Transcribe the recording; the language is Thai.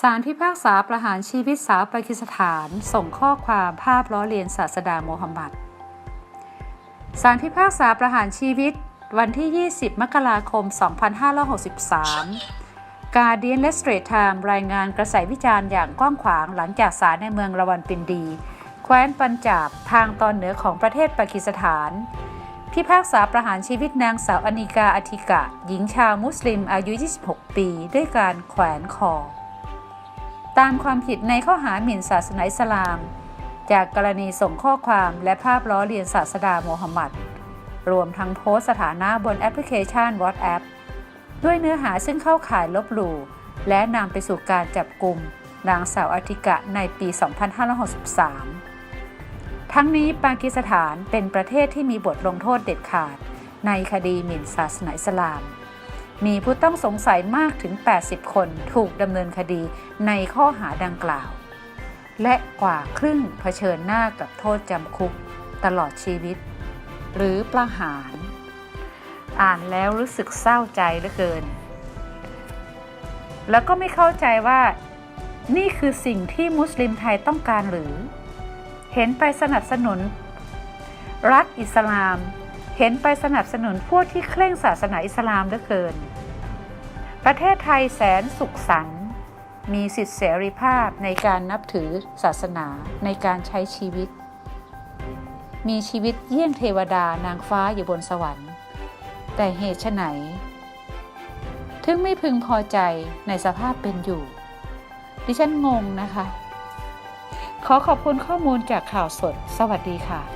ศาลพิพากษาประหารชีวิตสาวปากีสถาน ส่งข้อความภาพล้อเลียนศาสดาโมฮัมหมัดศาลพิพากษาประหารชีวิต วันที่ 20 มกราคม 2563 การเดียนและสเตรทไทม์รายงานกระแสวิจารณ์อย่างกว้างขวางหลังจากศาลในเมืองละวันปินดี แคว้นปัญจาบทางตอนเหนือของประเทศปากีสถาน พิพากษาประหารชีวิตนางสาวอนิกาอธิกะ หญิงชาวมุสลิมอายุ 26 ปี ด้วยการแขวนคอ ตามความผิดในข้อหาหมิ่นศาสนาอิสลาม จากกรณีส่งข้อความและภาพล้อเลียนศาสดาโมฮัมหมัด รวมทั้งโพสต์สถานะบนแอปพลิเคชัน WhatsApp ด้วยเนื้อหาซึ่งเข้าข่ายลบหลู่ และนำไปสู่การจับกลุ่มนางสาวอธิกะในปี 2563 ทั้งนี้ปากีสถานเป็นประเทศที่มีบทลงโทษเด็ดขาด ในคดีหมิ่นศาสนาอิสลาม มีผู้ต้องสงสัยมากถึง 80 คนถูกดำเนินคดีในข้อหาดังกล่าว และกว่าครึ่งเผชิญหน้ากับโทษจำคุกตลอดชีวิต หรือประหาร อ่านแล้วรู้สึกเศร้าใจเหลือเกิน แล้วก็ไม่เข้าใจว่า นี่คือสิ่งที่มุสลิมไทยต้องการหรือ เห็นไปสนับสนุน รัฐอิสลาม เห็นไปสนับสนุนพวกที่เคร่งศาสนาอิสลามเหลือเกิน ประเทศไทยแสนสุขสันต์มีสิทธิเสรีภาพในการนับถือศาสนาในการใช้ชีวิต มีชีวิตเยี่ยงเทวดานางฟ้าอยู่บนสวรรค์ แต่เหตุไฉนถึงไม่พึงพอใจในสภาพเป็นอยู่ ดิฉันงงนะคะ ขอขอบคุณข้อมูลจากข่าวสด สวัสดีค่ะ